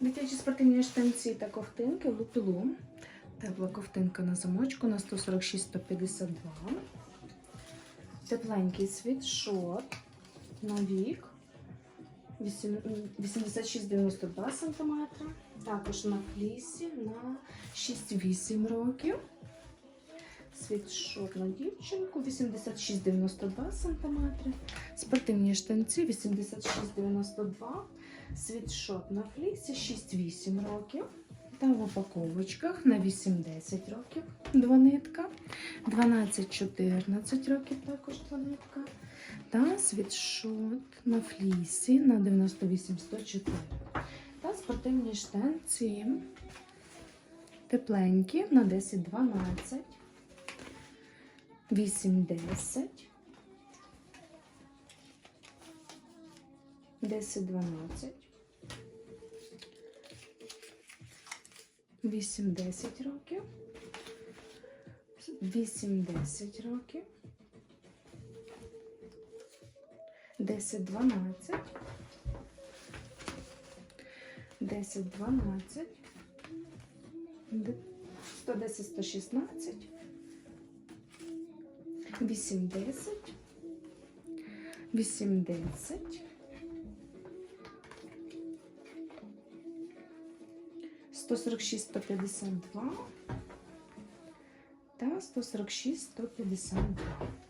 Дитячі спортивні штанці та ковтинки лупілу. Тепла ковтинка на замочку на 146-152. Тепленький світшот на вік 86-92 см. Також на флісі на 6-8 років. Світшот на дівчинку 86-92 см. Спортивні штанці 86-92 Світшот на флісі 6-8 років. Та в упаковочках на 8-10 років два нитка. 12-14 років також два нитка. Та світшот на флісі на 98-104. Та спортивні штанці тепленькі на 10-12. 8-10. 10-12. 8-10 років. 8-10 років. 10-12. 10-12. 110-116. 8-10. 8-10. 146 152 та 146 152.